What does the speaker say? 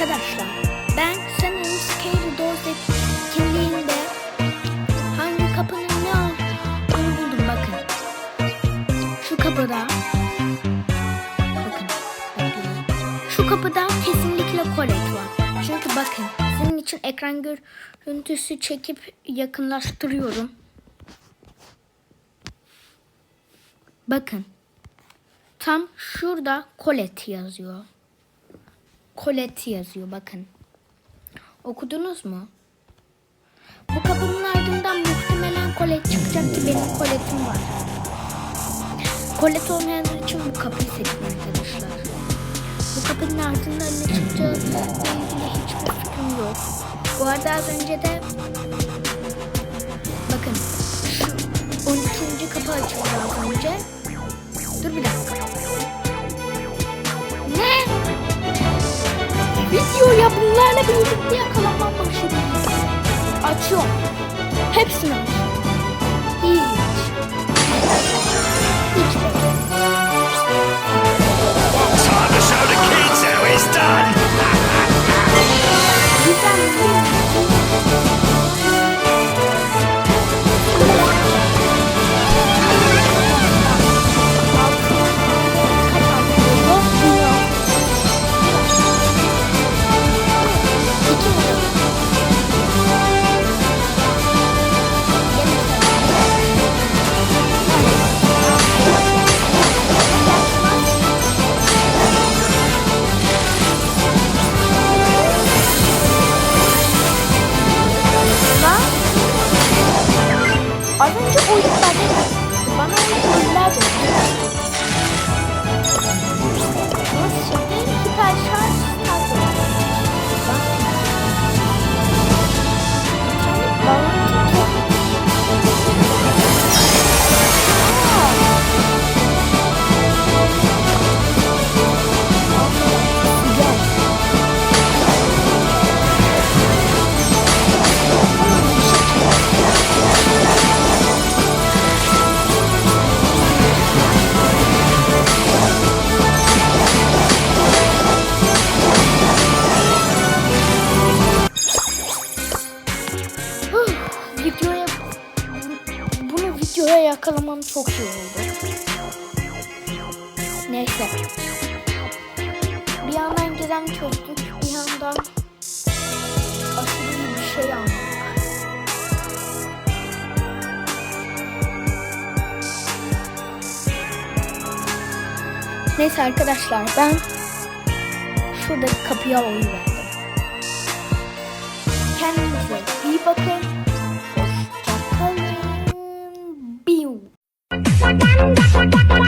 arkadaşlar. Ben sanırım Scary Doors etkinliğinde hangi kapının ne olduğunu buldum bakın. Şu kapıda bakın bekleyin. Şu kapıda kesinlikle kolet var. Çünkü bakın sizin için ekran görüntüsü çekip yakınlaştırıyorum. Bakın. Tam şurada kolet yazıyor. Kolet yazıyor bakın. Okudunuz mu? Bu kapının ardından muhtemelen kolet çıkacak ki benim koletim var. Kolet olmayanlar için bu kapıyı seçin arkadaşlar. Bu kapının ardından ne çıkacağı ilgili hiçbir fikrim yok. Bu arada az önce de bakın şu 12. kapı açıldı Videoya bunlarla birlikte yakalanmam başladı. Açıyorum. Hepsini açıyorum. Az önce oyunlarda bana yakalamam çok iyi oldu. Neyse. Bir yandan gizem çözdük, bir yandan aşırı bir şey aldık. Neyse arkadaşlar ben şuradaki kapıya verdim. Shut down, shut down.